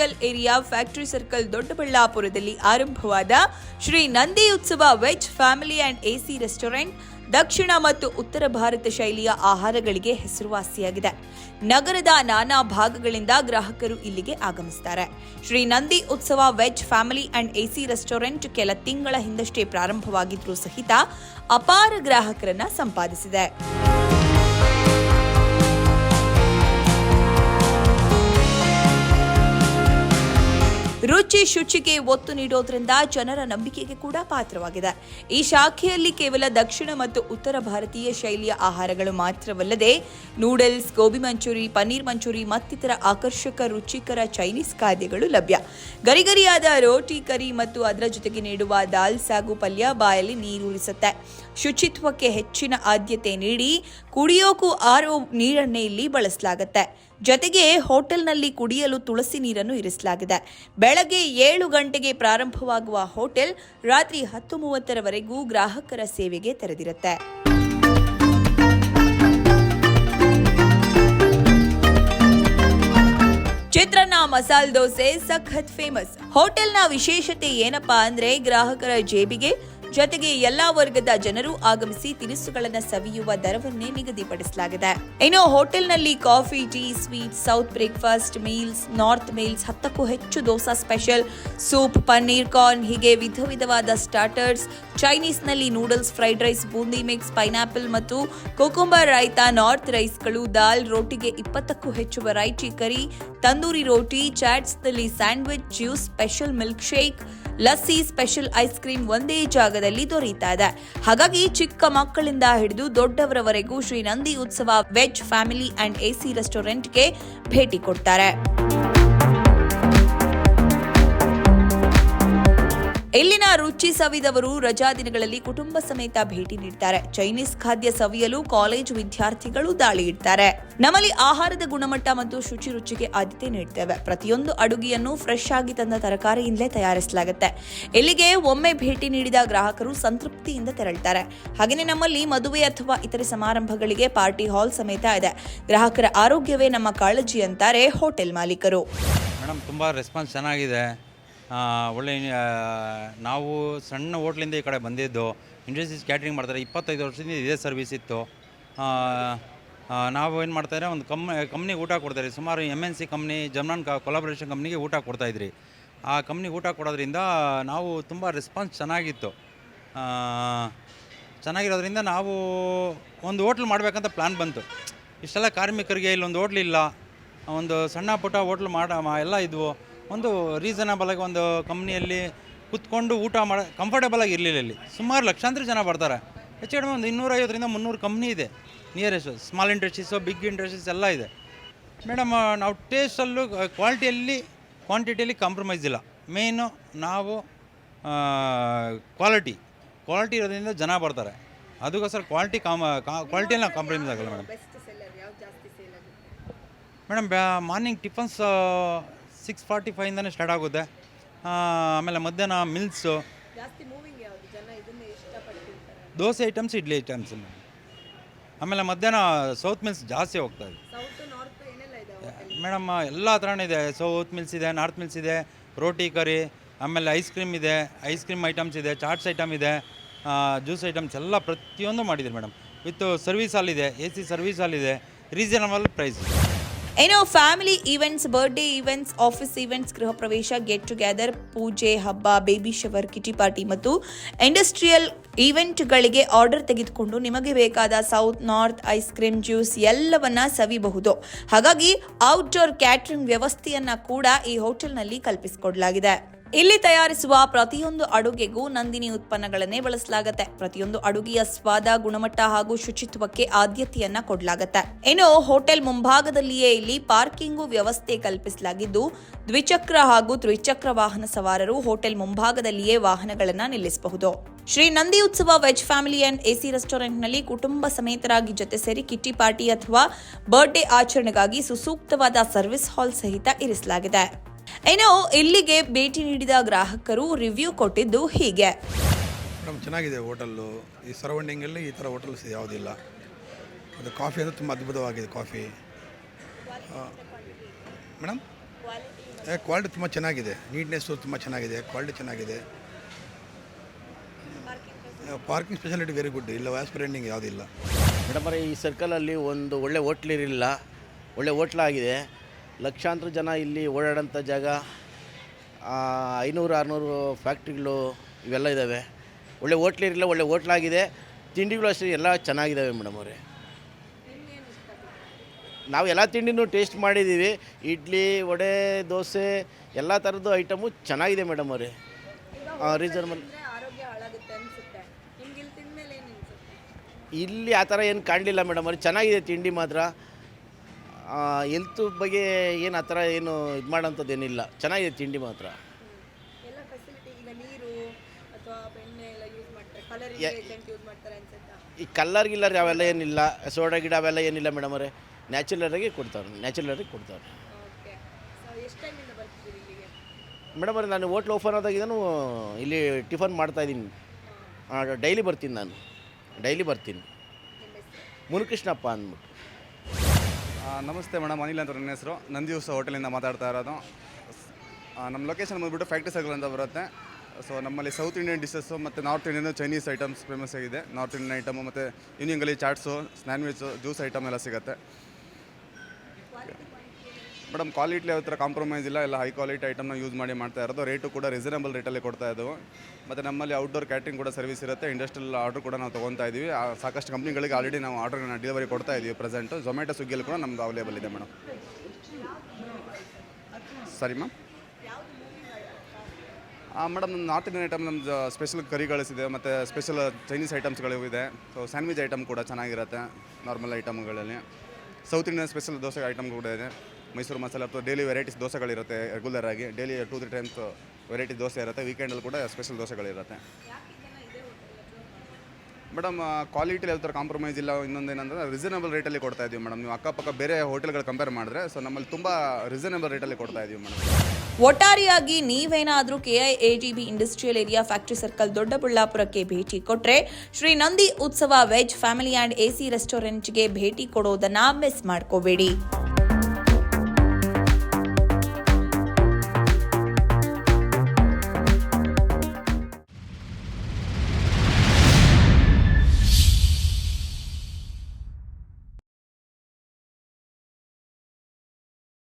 Industrial area factory circle ದೊಡ್ಡಬಳ್ಳಾಪುರದಲ್ಲಿ ಆರಂಭವಾದ Shri Nandi Utsav veg family and AC restaurant ದಕ್ಷಿಣ ಮತ್ತು ಉತ್ತರ ಭಾರತ ಶೈಲಿಯ ಆಹಾರಗಳಿಗೆ ಹೆಸರುವಾಸಿಯಾಗಿದೆ. ನಗರದ ನಾನಾ ಭಾಗಗಳಿಂದ ಗ್ರಾಹಕರು ಇಲ್ಲಿಗೆ ಆಗಮಿಸುತ್ತಾರೆ Shri Nandi Utsav veg family and AC restaurant ಕೆಲ ತಿಂಗಳ ಹಿಂದಷ್ಟೇ ಪ್ರಾರಂಭವಾಗಿದ್ರೂ ಸಹಿತ ಅಪಾರ ಗ್ರಾಹಕರನ್ನ ಸಂಪಾದಿಸಿದೆ. ರುಚಿ ಶುಚಿಗೆ ಒತ್ತು ನೀಡೋದ್ರಿಂದ ಜನರ ನಂಬಿಕೆಗೆ ಕೂಡ ಪಾತ್ರವಾಗಿದೆ. ಈ ಶಾಖೆಯಲ್ಲಿ ಕೇವಲ ದಕ್ಷಿಣ ಮತ್ತು ಉತ್ತರ ಭಾರತೀಯ ಶೈಲಿಯ ಆಹಾರಗಳು ಮಾತ್ರವಲ್ಲದೆ ನೂಡಲ್ಸ್, ಗೋಬಿ ಮಂಚೂರಿ, ಪನ್ನೀರ್ ಮಂಚೂರಿ, ಮತ್ತಿತರ ಆಕರ್ಷಕ, ರುಚಿಕರ ಚೈನೀಸ್ ಖಾದ್ಯಗಳು ಲಭ್ಯ. ಗರಿಗರಿಯಾದ ರೋಟಿ, ಕರಿ ಮತ್ತು ಅದರ ಜೊತೆಗೆ ನೀಡುವ ದಾಲ್ ಸಾಗು ಪಲ್ಯ ಬಾಯಲ್ಲಿ ನೀರೂರಿಸುತ್ತೆ. ಶುಚಿತ್ವಕ್ಕೆ ಹೆಚ್ಚಿನ ಆದ್ಯತೆ ನೀಡಿ ಕುಡಿಯೋಕು ಆರೋ ನೀರನ್ನೇ ಇಲ್ಲಿ ಬಳಸಲಾಗುತ್ತೆ. ಜೊತೆಗೆ ಹೋಟೆಲ್ನಲ್ಲಿ ಕುಡಿಯಲು ತುಳಸಿ ನೀರನ್ನು ಇರಿಸಲಾಗಿದೆ. ಬೆಳಗ್ಗೆ ಏಳು ಗಂಟೆಗೆ ಪ್ರಾರಂಭವಾಗುವ ಹೋಟೆಲ್ ರಾತ್ರಿ ಹತ್ತು ಮೂವತ್ತರವರೆಗೂ ಗ್ರಾಹಕರ ಸೇವೆಗೆ ತೆರೆದಿರುತ್ತೆ. ಚಿತ್ರಾನ್ನ ಮಸಾಲ್ ದೋಸೆ ಸಖತ್ ಫೇಮಸ್. ಹೋಟೆಲ್ನ ವಿಶೇಷತೆ ಏನಪ್ಪಾ ಅಂದ್ರೆ ಗ್ರಾಹಕರ ಜೇಬಿಗೆ ಜೊತೆಗೆ ಎಲ್ಲಾ ವರ್ಗದ ಜನರು ಆಗಮಿಸಿ ತಿನಿಸುಗಳನ್ನು ಸವಿಯುವ ದರವನ್ನೇ ನಿಗದಿಪಡಿಸಲಾಗಿದೆ. ಇನ್ನು ಹೋಟೆಲ್ನಲ್ಲಿ coffee, tea sweet south breakfast meals, north meals ಹತ್ತಕ್ಕೂ ಹೆಚ್ಚು dosa special, soup, paneer, corn ಹೀಗೆ ವಿಧ ವಿಧವಾದ starters, ಚೈನೀಸ್ನಲ್ಲಿ noodles, fried rice, boondi mix, pineapple ಮತ್ತು ಕೋಕೊಂಬರ್ ರಾಯ್ತಾ ನಾರ್ತ್ ರೈಸ್ಗಳು ದಾಲ್ ರೋಟಿಗೆ ಇಪ್ಪತ್ತಕ್ಕೂ ಹೆಚ್ಚು ವೆರೈಟಿ ಕರಿ, ತಂದೂರಿ ರೋಟಿ, ಚಾಟ್ಸ್ನಲ್ಲಿ sandwich, juice, special milk shake lassi special ice cream ಒಂದೇ ಜಾಗದಲ್ಲಿ ದೊರೆಯುತ್ತಾ ಇದೆ. ಹಾಗಾಗಿ ಚಿಕ್ಕ ಮಕ್ಕಳಿಂದ ಹಿಡಿದು ದೊಡ್ಡವರವರೆಗೂ ಶ್ರೀ ನಂದಿ ಉತ್ಸವ ವೆಜ್ ಫ್ಯಾಮಿಲಿ ಅಂಡ್ ಎಸಿ ರೆಸ್ಟೋರೆಂಟ್ಗೆ ಭೇಟಿ ಕೊಡ್ತಾರೆ. ಇಲ್ಲಿನ ರುಚಿ ಸವಿದವರು ರಜಾ ದಿನಗಳಲ್ಲಿ ಕುಟುಂಬ ಸಮೇತ ಭೇಟಿ ನೀಡ್ತಾರೆ. ಚೈನೀಸ್ ಖಾದ್ಯ ಸವಿಯಲು ಕಾಲೇಜು ವಿದ್ಯಾರ್ಥಿಗಳು ದಾಳಿ ಇಡ್ತಾರೆ. ನಮ್ಮಲ್ಲಿ ಆಹಾರದ ಗುಣಮಟ್ಟ ಮತ್ತು ಶುಚಿ ರುಚಿಗೆ ಆದ್ಯತೆ ನೀಡ್ತೇವೆ. ಪ್ರತಿಯೊಂದು ಅಡುಗೆಯನ್ನು ಫ್ರೆಶ್ ಆಗಿ ತಂದ ತರಕಾರಿಯಿಂದಲೇ ತಯಾರಿಸಲಾಗುತ್ತೆ. ಇಲ್ಲಿಗೆ ಒಮ್ಮೆ ಭೇಟಿ ನೀಡಿದ ಗ್ರಾಹಕರು ಸಂತೃಪ್ತಿಯಿಂದ ತೆರಳ್ತಾರೆ. ಹಾಗೆಯೇ ನಮ್ಮಲ್ಲಿ ಮದುವೆ ಅಥವಾ ಇತರೆ ಸಮಾರಂಭಗಳಿಗೆ ಪಾರ್ಟಿ ಹಾಲ್ ಸಮೇತ ಇದೆ. ಗ್ರಾಹಕರ ಆರೋಗ್ಯವೇ ನಮ್ಮ ಕಾಳಜಿ ಅಂತಾರೆ ಹೋಟೆಲ್ ಮಾಲೀಕರು. ಮೇಡಮ್, ತುಂಬ ರೆಸ್ಪಾನ್ಸ್ ಚೆನ್ನಾಗಿದೆ. ಒಳ್ಳೆ ನಾವು ಸಣ್ಣ ಹೋಟ್ಲಿಂದ ಈ ಕಡೆ ಬಂದಿದ್ದು. ಇಂಡಸ್ಟ್ರೀಸ್ ಕ್ಯಾಟ್ರಿಂಗ್ ಮಾಡ್ತಾರೆ. ಇಪ್ಪತ್ತೈದು ವರ್ಷದಿಂದ ಇದೇ ಸರ್ವಿಸ್ ಇತ್ತು. ನಾವು ಏನು ಮಾಡ್ತಾರೆ ಒಂದು ಕಮ್ ಕಂಪ್ನಿಗೆ ಊಟ ಕೊಡ್ತಾರೆ ಸುಮಾರು ಎಂ ಎನ್ ಸಿ ಕಂಪ್ನಿ ಜಮ್ನಾನ್ ಕೊಲಾಬ್ರೇಷನ್ ಕಂಪ್ನಿಗೆ ಊಟ ಕೊಡ್ತಾಯಿದ್ರಿ ಆ ಕಂಪ್ನಿಗೆ ಊಟ ಕೊಡೋದ್ರಿಂದ ನಾವು ತುಂಬ ರೆಸ್ಪಾನ್ಸ್ ಚೆನ್ನಾಗಿತ್ತು. ಚೆನ್ನಾಗಿರೋದ್ರಿಂದ ನಾವು ಒಂದು ಹೋಟ್ಲ್ ಮಾಡಬೇಕಂತ ಪ್ಲ್ಯಾನ್ ಬಂತು. ಇಷ್ಟೆಲ್ಲ ಕಾರ್ಮಿಕರಿಗೆ ಇಲ್ಲೊಂದು ಹೋಟ್ಲ್ ಇಲ್ಲ. ಒಂದು ಸಣ್ಣ ಪುಟ್ಟ ಹೋಟ್ಲ್ ಮಾಡ ಎಲ್ಲ ಇದ್ವು. ಒಂದು ರೀಸನಬಲ್ ಆಗಿ ಒಂದು ಕಂಪ್ನಿಯಲ್ಲಿ ಕುತ್ಕೊಂಡು ಊಟ ಮಾಡ ಕಂಫರ್ಟಬಲ್ ಆಗಿ ಇರಲಿಲ್ಲ ಇಲ್ಲಿ. ಸುಮಾರು ಲಕ್ಷಾಂತರ ಜನ ಬರ್ತಾರೆ. ಹೆಚ್ಚು ಕಡಿಮೆ ಒಂದು ಇನ್ನೂರೈವತ್ತರಿಂದ ಮುನ್ನೂರು ಕಂಪ್ನಿ ಇದೆ. Nearest small industries big industries ಎಲ್ಲ ಇದೆ. ಮೇಡಮ್ ನಾವು ಟೇಸ್ಟಲ್ಲೂ ಕ್ವಾಲಿಟಿಯಲ್ಲಿ ಕ್ವಾಂಟಿಟಿಯಲ್ಲಿ ಕಾಂಪ್ರಮೈಸ್ ಇಲ್ಲ. ಮೇಯ್ನು ನಾವು ಕ್ವಾಲಿಟಿ ಕ್ವಾಲಿಟಿ ಇರೋದ್ರಿಂದ ಜನ ಬರ್ತಾರೆ. ಅದಕ್ಕೋಸ್ಕರ ಕ್ವಾಲಿಟಿ ಕಾಮ ಕ್ವಾಲಿಟಿಯಲ್ಲಿ ನಾವು ಕಾಂಪ್ರಮೈಸ್ ಆಗಲ್ಲ ಮೇಡಮ್ ಮೇಡಮ್ ಬ್ಯಾ ಮಾರ್ನಿಂಗ್ ಟಿಫನ್ಸ್ ಸಿಕ್ಸ್ ಫಾರ್ಟಿ ಫೈವಿಂದನೇ ಸ್ಟಾರ್ಟ್ ಆಗುತ್ತೆ ಆಮೇಲೆ ಮಧ್ಯಾಹ್ನ meals dosa items idli items ಆಮೇಲೆ ಮಧ್ಯಾಹ್ನ ಸೌತ್ ಮಿಲ್ಸ್ ಜಾಸ್ತಿ ಹೋಗ್ತಾ ಇದೆ. ಮೇಡಮ್ ಎಲ್ಲ ಥರನೂ ಇದೆ. ಸೌತ್ ಮಿಲ್ಸ್ ಇದೆ ನಾರ್ತ್ ಮಿಲ್ಸ್ ಇದೆ ರೋಟಿ ಕರಿ ಆಮೇಲೆ ಐಸ್ ಕ್ರೀಮ್ ಇದೆ ಐಸ್ ಕ್ರೀಮ್ ಐಟಮ್ಸ್ ಇದೆ ಚಾಟ್ಸ್ ಐಟಮ್ ಇದೆ ಜ್ಯೂಸ್ ಐಟಮ್ಸ್ ಎಲ್ಲ ಪ್ರತಿಯೊಂದು ಮಾಡಿದ್ದೀರಿ ಮೇಡಮ್. ವಿತ್ ಸರ್ವಿಸ್ ಹಾಲ್ ಇದೆ ಎ ಸಿ ಸರ್ವಿಸ್ ಹಾಲ್ ಇದೆ ರೀಸನಬಲ್ ಪ್ರೈಸ್ ಇನ್ನು family events birthday events office events ಗೃಹ ಪ್ರವೇಶ ಗೆಟ್ ಟುಗೆದರ್ ಪೂಜೆ ಹಬ್ಬ ಬೇಬಿ ಶವರ್ ಕಿಟಿ ಪಾರ್ಟಿ ಮತ್ತು ಇಂಡಸ್ಟ್ರಿಯಲ್ ಈವೆಂಟ್ಗಳಿಗೆ ಆರ್ಡರ್ ತೆಗೆದುಕೊಂಡು ನಿಮಗೆ ಬೇಕಾದ south, north, ice cream, juice ಎಲ್ಲವನ್ನ ಸವಿಬಹುದು. ಹಾಗಾಗಿ ಔಟ್ಡೋರ್ ಕ್ಯಾಟ್ರಿಂಗ್ ವ್ಯವಸ್ಥೆಯನ್ನ ಕೂಡ ಈ ಹೋಟೆಲ್ನಲ್ಲಿ ಕಲ್ಪಿಸಿಕೊಡಲಾಗಿದೆ. ಇಲ್ಲಿ ತಯಾರಿಸುವ ಪ್ರತಿಯೊಂದು ಅಡುಗೆಗೂ ನಂದಿನಿ ಉತ್ಪನ್ನಗಳನ್ನೇ ಬಳಸಲಾಗುತ್ತೆ. ಪ್ರತಿಯೊಂದು ಅಡುಗೆಯ ಸ್ವಾದ, ಗುಣಮಟ್ಟ ಹಾಗೂ ಶುಚಿತ್ವಕ್ಕೆ ಆದ್ಯತೆಯನ್ನ ಕೊಡಲಾಗುತ್ತೆ. ಇನ್ನು ಹೋಟೆಲ್ ಮುಂಭಾಗದಲ್ಲಿಯೇ ಇಲ್ಲಿ ಪಾರ್ಕಿಂಗು ವ್ಯವಸ್ಥೆ ಕಲ್ಪಿಸಲಾಗಿದ್ದು, ದ್ವಿಚಕ್ರ ಹಾಗೂ ತ್ರಿಚಕ್ರ ವಾಹನ ಸವಾರರು ಹೋಟೆಲ್ ಮುಂಭಾಗದಲ್ಲಿಯೇ ವಾಹನಗಳನ್ನ ನಿಲ್ಲಿಸಬಹುದು. ಶ್ರೀ ನಂದಿ ಉತ್ಸವ ವೆಜ್ ಫ್ಯಾಮಿಲಿ ಅಂಡ್ ಎಸಿ ರೆಸ್ಟೋರೆಂಟ್ನಲ್ಲಿ ಕುಟುಂಬ ಸಮೇತರಾಗಿ ಜೊತೆ ಸೇರಿ ಕಿಟ್ಟಿ ಪಾರ್ಟಿ ಅಥವಾ ಬರ್ಡೇ ಆಚರಣೆಗಾಗಿ ಸುಸೂಕ್ತವಾದ ಸರ್ವಿಸ್ ಹಾಲ್ ಸಹಿತ ಇರಿಸಲಾಗಿದೆ. ಏನೋ ಇಲ್ಲಿಗೆ ಭೇಟಿ ನೀಡಿದ ಗ್ರಾಹಕರು ರಿವ್ಯೂ ಕೊಟ್ಟಿದ್ದು ಹೀಗೆ. ಮೇಡಮ್, ಚೆನ್ನಾಗಿದೆ ಹೋಟೆಲ್ಲು. ಈ ಸರೌಂಡಿಂಗಲ್ಲಿ ಈ ಥರ ಹೋಟೆಲ್ ಯಾವುದಿಲ್ಲ. ಅದು ಕಾಫಿ ಅಂದರೆ ತುಂಬ ಅದ್ಭುತವಾಗಿದೆ ಕಾಫಿ. ಮೇಡಮ್? ಕ್ವಾಲಿಟಿ ತುಂಬ ಚೆನ್ನಾಗಿದೆ. ನೀಟ್ನೆಸ್ಸು ತುಂಬ ಚೆನ್ನಾಗಿದೆ. ಕ್ವಾಲಿಟಿ ಚೆನ್ನಾಗಿದೆ. ಪಾರ್ಕಿಂಗ್ ಸ್ಪೆಷಾಲಿಟಿ ವೆರಿ ಗುಡ್, ಇಲ್ಲ ವ್ಯಾಸ್ ಬ್ರ್ಯಾಂಡಿಂಗ್ ಯಾವುದಿಲ್ಲ ಮೇಡಮ್ ಅವರೇ ಈ ಸರ್ಕಲಲ್ಲಿ ಒಂದು ಒಳ್ಳೆ ಹೋಟ್ಲ್ ಇರಲಿಲ್ಲ, ಒಳ್ಳೆ ಹೋಟ್ಲಾಗಿದೆ ಲಕ್ಷಾಂತರ ಜನ ಇಲ್ಲಿ ಓಡಾಡೋಂಥ ಜಾಗ ಐನೂರು, ಆರುನೂರು ಫ್ಯಾಕ್ಟ್ರಿಗಳು ಇವೆಲ್ಲ ಇದ್ದಾವೆ ಒಳ್ಳೆ ಹೋಟ್ಲ್ ಇರಲಿಲ್ಲ, ಒಳ್ಳೆ ಹೋಟ್ಲಾಗಿದೆ ತಿಂಡಿಗಳು ಅಷ್ಟೇ ಎಲ್ಲ ಚೆನ್ನಾಗಿದ್ದಾವೆ ಮೇಡಮ್ ಅವರೇ. ನಾವು ಎಲ್ಲ ತಿಂಡಿನೂ ಟೇಸ್ಟ್ ಮಾಡಿದ್ದೀವಿ ಇಡ್ಲಿ, ವಡೆ, ದೋಸೆ, ಎಲ್ಲ ಥರದ್ದು ಐಟಮು ಚೆನ್ನಾಗಿದೆ ಮೇಡಮ್ ಅವರೇ. ರೀಸನಬಲ್ ಇಲ್ಲಿ ಆ ಥರ ಏನು ಕಾಣಲಿಲ್ಲ ಮೇಡಮ್ ಅವ್ರಿಗೆ ಚೆನ್ನಾಗಿದೆ ತಿಂಡಿ ಮಾತ್ರ. ಹೆಲ್ತ್ ಬಗ್ಗೆ ಏನು ಆ ಥರ ಏನು ಇದು ಮಾಡೋಂಥದ್ದು ಏನಿಲ್ಲ ಚೆನ್ನಾಗಿದೆ ತಿಂಡಿ ಮಾತ್ರ. ಈ ಕಲ್ಲರ್ ಗಿಲ್ಲರ್ ಅವೆಲ್ಲ ಏನಿಲ್ಲ ಸೋಡಾ ಗಿಡ ಅವೆಲ್ಲ ಏನಿಲ್ಲ ಮೇಡಮ್ ಅವರೇ ನ್ಯಾಚುರಲಾಗಿ ಕೊಡ್ತಾರೆ ನ್ಯಾಚುರಲಾಗಿ ಕೊಡ್ತಾರೆ. ಮೇಡಮ್ ಅವರೇ ನಾನು ಹೋಟ್ಲ್ ಓಪನ್ ಆದಾಗಿದ್ದಾನು ಇಲ್ಲಿ ಟಿಫನ್ ಮಾಡ್ತಾ ಮಾಡ್ತಾಯಿದ್ದೀನಿ ಡೈಲಿ ಬರ್ತೀನಿ ನಾನು. ಡೈಲಿ ಬರ್ತೀನಿ. ಮುನಿಕೃಷ್ಣಪ್ಪ ಅಂದ್ಬಿಟ್ಟು. ನಮಸ್ತೆ ಮೇಡಮ್, ಅನಿಲ್ ಅಂತ ನನ್ನ ಹೆಸರು. ನಂದಿ ಉತ್ಸವ ಹೋಟೆಲಿಂದ ಮಾತಾಡ್ತಾ ಇರೋದು. ನಮ್ಮ ಲೊಕೇಶನ್ ಬಂದ್ಬಿಟ್ಟು ಫ್ಯಾಕ್ಟ್ರಿ ಸರ್ಕಲ್ ಅಂತ ಬರುತ್ತೆ. ಸೊ ನಮ್ಮಲ್ಲಿ ಸೌತ್ ಇಂಡಿಯನ್ ಡಿಶಸ್ಸು ಮತ್ತು north Indian Chinese items famous ಆಗಿದೆ. ನಾರ್ತ್ ಇಂಡಿಯನ್ ಐಟಮು ಮತ್ತು ಇವ್ನಿಂಗಲ್ಲಿ ಚಾಟ್ಸು ಸ್ನ್ಯಾನ್ವಿಚ್ಚು ಜ್ಯೂಸ್ ಐಟಮ್ ಎಲ್ಲ ಸಿಗುತ್ತೆ. ಮೇಡಮ್ ಕ್ವಾಲಿಟಿ ಯಾವ ಥರ ಕಾಂಪ್ರಮೈಸ್ ಇಲ್ಲ. ಎಲ್ಲ ಹೈ ಕ್ವಾಲಿಟಿ ಐಟಮ್ನ ಯೂಸ್ ಮಾಡಿ ಮಾಡ್ತಾ ಇರೋದು. ರೇಟು ಕೂಡ ರೀಸನಬಲ್ ರೇಟಲ್ಲಿ ಕೊಡ್ತಾ ಇದ್ದವು. ಮತ್ತು ನಮ್ಮಲ್ಲಿ ಔಟ್ಡೋರ್ ಕ್ಯಾಟ್ರಿಂಗ್ ಕೂಡ ಸರ್ವಿಸ್ ಇರುತ್ತೆ. ಇಂಡಸ್ಟ್ರಿಯಲ್ ಆರ್ಡರ್ ಕೂಡ ನಾವು ತೊಗೊತಾ ಇದ್ದೀವಿ ಸಾಕಷ್ಟು ಕಂಪ್ನಿಗಳಿಗೆ ಆಲ್ರೆಡಿ ನಾವು ಆರ್ಡರ್ನ ಡೆಲಿವರಿ ಕೊಡ್ತಾ ಇದ್ದೀವಿ ಪ್ರೆಸೆಂಟು ಝೊಮ್ಯಾಟೊ ಸ್ವಿಗ್ಗಿಯಲ್ಲಿ ಕೂಡ ನಮ್ದು ಅವೈಲೇಬಲ್ ಇದೆ ಮೇಡಮ್. ಸರಿ ma'am madam north Indian item ನಮ್ಮದು ಸ್ಪೆಷಲ್ ಕರಿಗಳಿಸಿದೆ ಮತ್ತು ಸ್ಪೆಷಲ್ ಚೈನೀಸ್ ಐಟಮ್ಸ್ಗಳು ಇದೆ. ಸೊ ಸ್ಯಾಂಡ್ವಿಚ್ ಐಟಮ್ ಕೂಡ ಚೆನ್ನಾಗಿರುತ್ತೆ normal ಐಟಮ್ಗಳಲ್ಲಿ south Indian special dosa item ಕೂಡ ಇದೆ. ಮೈಸೂರು ಮಸಾಲೆ ಅಥವಾ ಡೈಲಿ ವೆರೈಟೀಸ್ ದೋಸೆಗಳಿರುತ್ತೆ ರೆಗ್ಯುಲರ್ ಆಗಿ. Daily two three times variety dosa ಇರುತ್ತೆ. ವೀಕೆಂಡಲ್ಲಿ ಕೂಡ ಸ್ಪೆಷಲ್ ದೋಸೆಗಳಿರುತ್ತೆ. ಮೇಡಮ್ ಕ್ವಾಲಿಟಿ ಯಾವ ಥರ ಕಾಂಪ್ರಮೈಸ್ ಇಲ್ಲ. ಇನ್ನೊಂದೇನಂದ್ರೆ ರೀಸನಬಲ್ ರೇಟಲ್ಲಿ ಕೊಡ್ತಾ ಇದೀವಿ ಮೇಡಮ್ ನೀವು ಅಕ್ಕಪಕ್ಕ ಬೇರೆ ಹೋಟೆಲ್ಗಳು ಕಂಪೇರ್ ಮಾಡಿದ್ರೆ ಸೊ ನಮ್ಮಲ್ಲಿ ತುಂಬ ರೀಸನಬಲ್ ರೇಟಲ್ಲಿ ಕೊಡ್ತಾ ಇದೀವಿ ಮೇಡಮ್ ಒಟ್ಟಾರೆಯಾಗಿ ನೀವೇನಾದರೂ KIAGB industrial area factory circle ದೊಡ್ಡಬಳ್ಳಾಪುರಕ್ಕೆ ಭೇಟಿ ಕೊಟ್ಟರೆ ಶ್ರೀ ನಂದಿ ಉತ್ಸವ ವೆಜ್ ಫ್ಯಾಮಿಲಿ ಆ್ಯಂಡ್ ಎಸಿ ರೆಸ್ಟೋರೆಂಟ್ಗೆ ಭೇಟಿ ಕೊಡೋದನ್ನು ಮಿಸ್ ಮಾಡ್ಕೋಬೇಡಿ.